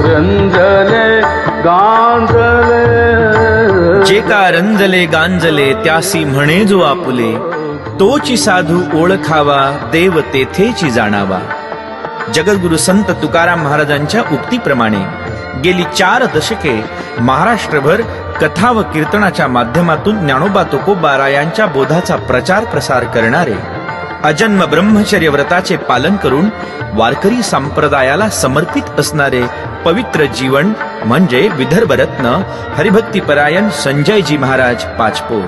रंजले गांजले। जे का रंजले गांजले त्यासी म्हणे जो आपुले तोची साधू ओळखावा देव तेथेची जाणावा. जगद्गुरु संत तुकाराम महाराजांच्या उक्तीप्रमाणे गेली चार दशके महाराष्ट्रभर कथा व कीर्तनाच्या माध्यमातून ज्ञानोबा तुकोबा रायांच्या बोधाचा प्रचार प्रसार करणारे अजन्म ब्रह्मचर्य व्रताचे पालन करून वारकरी संप्रदायाला समर्पित असणारे पवित्र जीवन म्हणजे विदर्भरत्न हरिभक्तीपरायण संजयजी महाराज पाचपोर.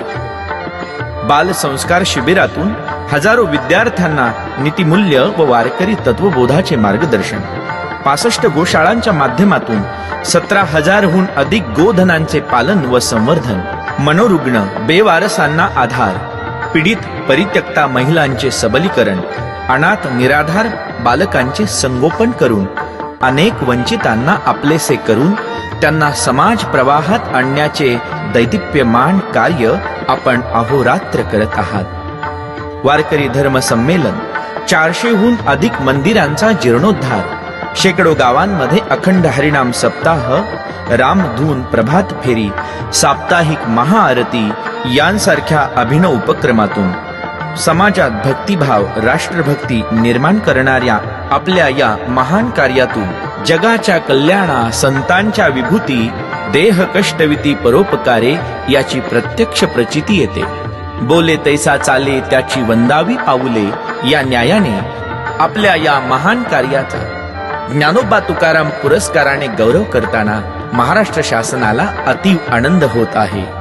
बाल संस्कार शिबिरातून हजारो विद्यार्थ्यांना नीतिमूल्य व वारकरी तत्वबोधाचे मार्गदर्शन. पासष्ट गोशाळांच्या माध्यमातून सतरा हजारहून अधिक गोधनांचे पालन व संवर्धन. मनोरुग्ण बेवारसांना आधार. पीडित परित्यक्ता महिलांचे सबलीकरण अनाथ निराधार बालकांचे संगोपन करून अनेक वंचितांना आपलेसे करून त्यांना समाज प्रवाहात आणण्याचे दैदिप्यमान कार्य आपण अहोरात्र करत आहात. वारकरी धर्म संमेलन चारशेहून अधिक मंदिरांचा जीर्णोद्धार शेकडो गावांमध्ये अखंड हरिणाम सप्ताह रामधून प्रभात फेरी साप्ताहिक महाआरती यांसारख्या अभिनव उपक्रमातून समाजात भक्तिभाव राष्ट्रभक्ती निर्माण करणाऱ्या आपल्या या महान कार्यातून जगाच्या कल्याणा संतांच्या विभूती देह कष्टविती परोपकारे याची प्रत्यक्ष प्रचिती येते. बोले तैसा चाले त्याची वंदावी पाऊले या न्यायाने आपल्या या महान कार्याचा ज्ञानोबा तुकाराम पुरस्काराने गौरव करताना महाराष्ट्र शासनाला अतीव आनंद होत आहे.